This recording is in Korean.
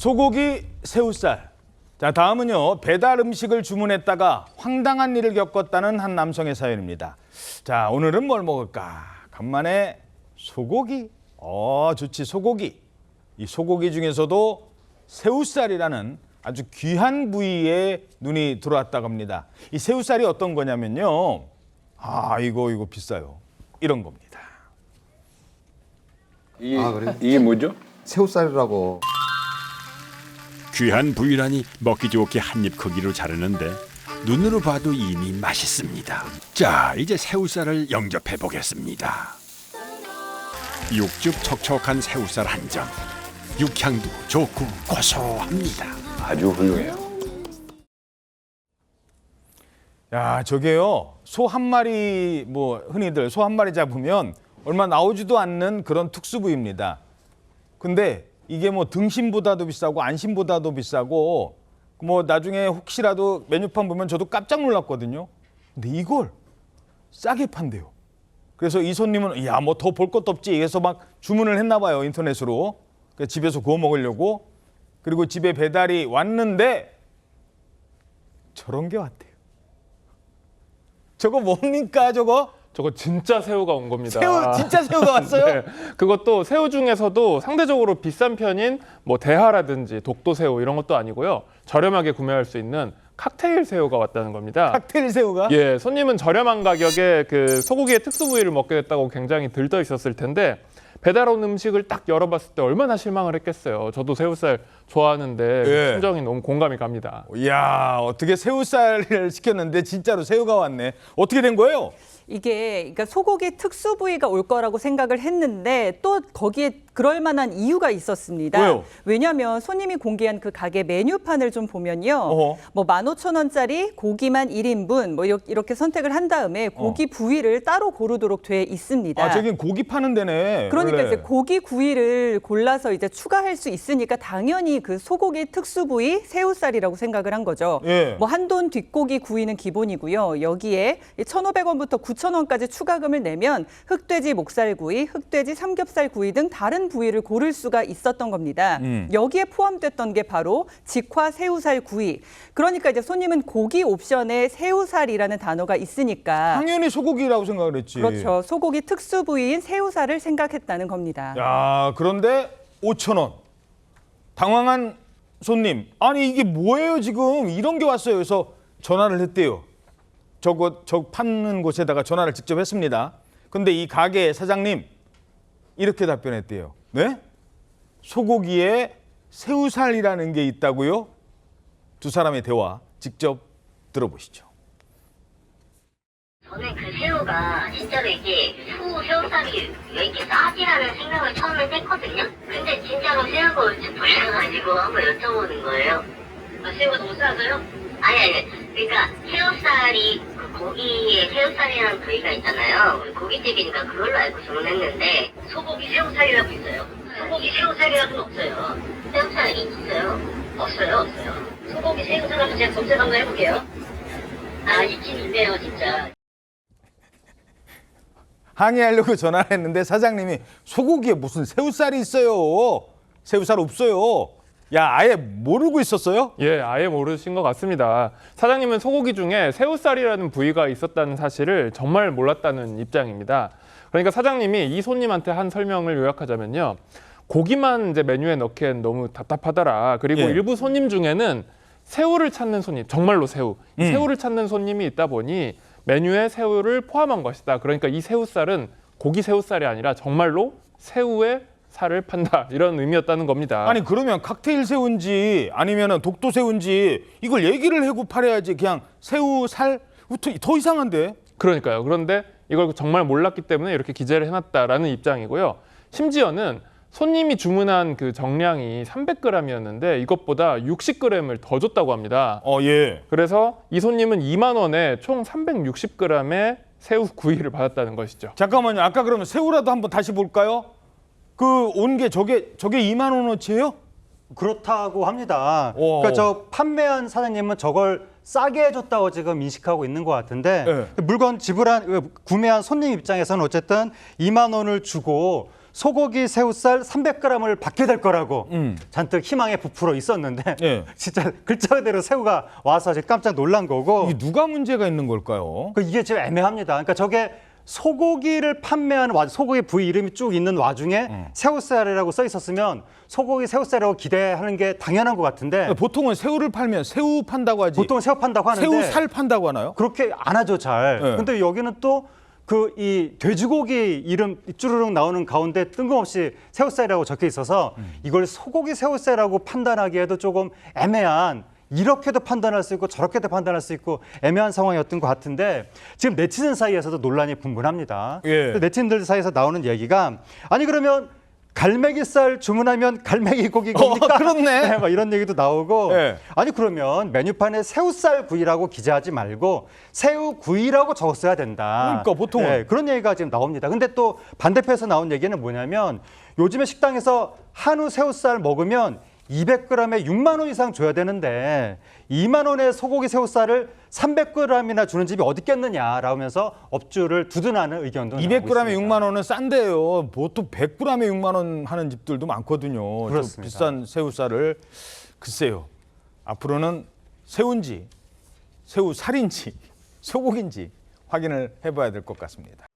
소고기 새우살. 자, 다음은요. 배달 음식을 주문했다가 황당한 일을 겪었다는 한 남성의 사연입니다. 자, 오늘은 뭘 먹을까? 간만에 소고기. 어, 좋지. 소고기. 이 소고기 중에서도 새우살이라는 아주 귀한 부위에 눈이 들어왔다고 합니다. 이 새우살이 어떤 거냐면요. 아, 이거 이거 비싸요. 이런 겁니다. 이게, 아, 그래요? 이게 뭐죠? 새우살이라고 귀한 부위라니 먹기 좋게 한 입 크기로 자르는데 눈으로 봐도 이미 맛있습니다. 자, 이제 새우살을 영접해 보겠습니다. 육즙 촉촉한 새우살 한 점. 육향도 좋고 고소합니다. 아주 훌륭해요. 야, 저게요. 소 한 마리 뭐 흔히들 소 한 마리 잡으면 얼마 나오지도 않는 그런 특수 부위입니다. 근데 이게 뭐 등심보다도 비싸고 안심보다도 비싸고 뭐 나중에 혹시라도 메뉴판 보면 저도 깜짝 놀랐거든요. 근데 이걸 싸게 판대요. 그래서 이 손님은 야 뭐 더 볼 것도 없지 해서 막 주문을 했나 봐요 인터넷으로 그래서 집에서 구워 먹으려고 그리고 집에 배달이 왔는데 저런 게 왔대요. 저거 뭡니까 저거? 저거 진짜 새우가 온 겁니다. 새우 진짜 새우가 왔어요? 네. 그것도 새우 중에서도 상대적으로 비싼 편인 뭐 대하라든지 독도 새우 이런 것도 아니고요. 저렴하게 구매할 수 있는 칵테일 새우가 왔다는 겁니다. 칵테일 새우가? 예, 손님은 저렴한 가격에 그 소고기의 특수 부위를 먹게 됐다고 굉장히 들떠 있었을 텐데 배달 온 음식을 딱 열어봤을 때 얼마나 실망을 했겠어요. 저도 새우살 좋아하는데 예. 심정이 너무 공감이 갑니다. 이야 어떻게 새우살을 시켰는데 진짜로 새우가 왔네. 어떻게 된 거예요? 이게 그러니까 소고기 특수 부위가 올 거라고 생각을 했는데 또 거기에 그럴 만한 이유가 있었습니다. 왜요? 왜냐하면 손님이 공개한 그 가게 메뉴판을 좀 보면요. 어허. 뭐 15,000원짜리 고기만 1인분 뭐 이렇게- 이렇게 선택을 한 다음에 고기 부위를 따로 고르도록 돼 있습니다. 아 저긴 고기 파는 데네. 그러니까 원래. 이제 고기 구이를 골라서 이제 추가할 수 있으니까 당연히 그 소고기 특수 부위 새우살이라고 생각을 한 거죠. 예. 뭐 한돈 뒷고기 구이는 기본이고요. 여기에 1,500원부터 9,000원까지 추가금을 내면 흑돼지 목살구이, 흑돼지 삼겹살 구이 등 다른 부위를 고를 수가 있었던 겁니다. 음. 여기에 포함됐던 게 바로 직화 새우살 구이. 그러니까 이제 손님은 고기 옵션에 새우살이라는 단어가 있으니까 당연히 소고기라고 생각을 했지. 그렇죠. 소고기 특수 부위인 새우살을 생각했다는 겁니다. 야 그런데 5천 원. 당황한 손님. 아니 이게 뭐예요 지금 이런 게 왔어요. 그래서 전화를 했대요. 저거 저 파는 곳에다가 전화를 직접 했습니다. 근데 이 가게 사장님 이렇게 답변했대요. 네? 소고기에 새우살이라는 게 있다고요? 두 사람의 대화 직접 들어보시죠. 저는 그 새우가 진짜로 이게 소 새우살이 왜 이렇게 싸지라는 생각을 처음에 했거든요. 근데 진짜로 새우가 올지 몰라가지고 한번 여쭤보는 거예요. 아, 새우가 너무 싸서요? 아니 아니. 그러니까 새우살이 그 고기에 새우살이라는 부위가 있잖아요. 우리 고깃집이니까 그걸로 알고 주문했는데 소고기 새우살이라고 있어요. 소고기 새우살이라고는 없어요. 새우살이 있어요. 없어요, 없어요. 소고기 새우살 한번 제가 검색 한번 해볼게요. 아, 있긴 있네요, 진짜. 항의하려고 전화를 했는데 사장님이 소고기에 무슨 새우살이 있어요. 새우살 없어요. 야 아예 모르고 있었어요? 예, 아예 모르신 것 같습니다. 사장님은 소고기 중에 새우살이라는 부위가 있었다는 사실을 정말 몰랐다는 입장입니다. 그러니까 사장님이 이 손님한테 한 설명을 요약하자면요. 고기만 이제 메뉴에 넣기엔 너무 답답하더라. 그리고 예. 일부 손님 중에는 새우를 찾는 손님, 정말로 새우, 이 음. 새우를 찾는 손님이 있다 보니 메뉴에 새우를 포함한 것이다. 그러니까 이 새우살은 고기 새우살이 아니라 정말로 새우의 살을 판다. 이런 의미였다는 겁니다. 아니 그러면 칵테일 새우인지 아니면은 독도 새우인지 이걸 얘기를 하고 팔아야지 그냥 새우살 더, 더 이상한데. 그러니까요. 그런데 이걸 정말 몰랐기 때문에 이렇게 기재를 해놨다라는 입장이고요. 심지어는 손님이 주문한 그 정량이 300g이었는데 이것보다 60g을 더 줬다고 합니다. 어 예. 그래서 이 손님은 2만 원에 총 360g의 새우 구이를 받았다는 것이죠. 잠깐만요. 아까 그러면 새우라도 한번 다시 볼까요? 그 온 게 저게 저게 2만 원어치예요? 그렇다고 합니다. 오. 그러니까 저 판매한 사장님은 저걸 싸게 해줬다고 지금 인식하고 있는 것 같은데 네. 물건 지불한 구매한 손님 입장에서는 어쨌든 2만 원을 주고 소고기 새우살 300g을 받게 될 거라고 음. 잔뜩 희망에 부풀어 있었는데 예. 진짜 글자 그대로 새우가 와서 지금 깜짝 놀란 거고 이게 누가 문제가 있는 걸까요? 그 이게 지금 애매합니다. 그러니까 저게 소고기를 판매하는 와 소고기 부위 이름이 쭉 있는 와중에 음. 새우살이라고 써 있었으면 소고기 새우살이라고 기대하는 게 당연한 것 같은데 보통은 새우를 팔면 새우 판다고 하지. 보통 새우 판다고 하는데 새우 살 판다고 하나요? 그렇게 안 하죠 잘. 네. 근데 여기는 또 그 이 돼지고기 이름 쭈르륵 나오는 가운데 뜬금없이 새우살이라고 적혀 있어서 음. 이걸 소고기 새우살이라고 판단하기에도 조금 애매한 이렇게도 판단할 수 있고 저렇게도 판단할 수 있고 애매한 상황이었던 것 같은데 지금 네티즌 사이에서도 논란이 분분합니다. 예. 그 네티즌들 사이에서 나오는 얘기가 아니 그러면 갈매기살 주문하면 갈매기 고기 겁니까? 어, 그렇네. 막 이런 얘기도 나오고 예. 아니 그러면 메뉴판에 새우살 구이라고 기재하지 말고 새우 구이라고 적었어야 된다. 그러니까 보통은. 네, 그런 얘기가 지금 나옵니다. 근데 또 반대편에서 나온 얘기는 뭐냐면 요즘에 식당에서 한우 새우살 먹으면 200g에 6만 원 이상 줘야 되는데 2만 원의 소고기 새우살을 300g이나 주는 집이 어디 있겠느냐라고 하면서 업주를 두둔하는 의견도 나오고 200g에 있습니다. 6만 원은 싼데요. 보통 100g에 6만 원 하는 집들도 많거든요. 저 그렇습니다. 비싼 새우살을 글쎄요. 앞으로는 새우인지 새우 살인지 소고기인지 확인을 해봐야 될 것 같습니다.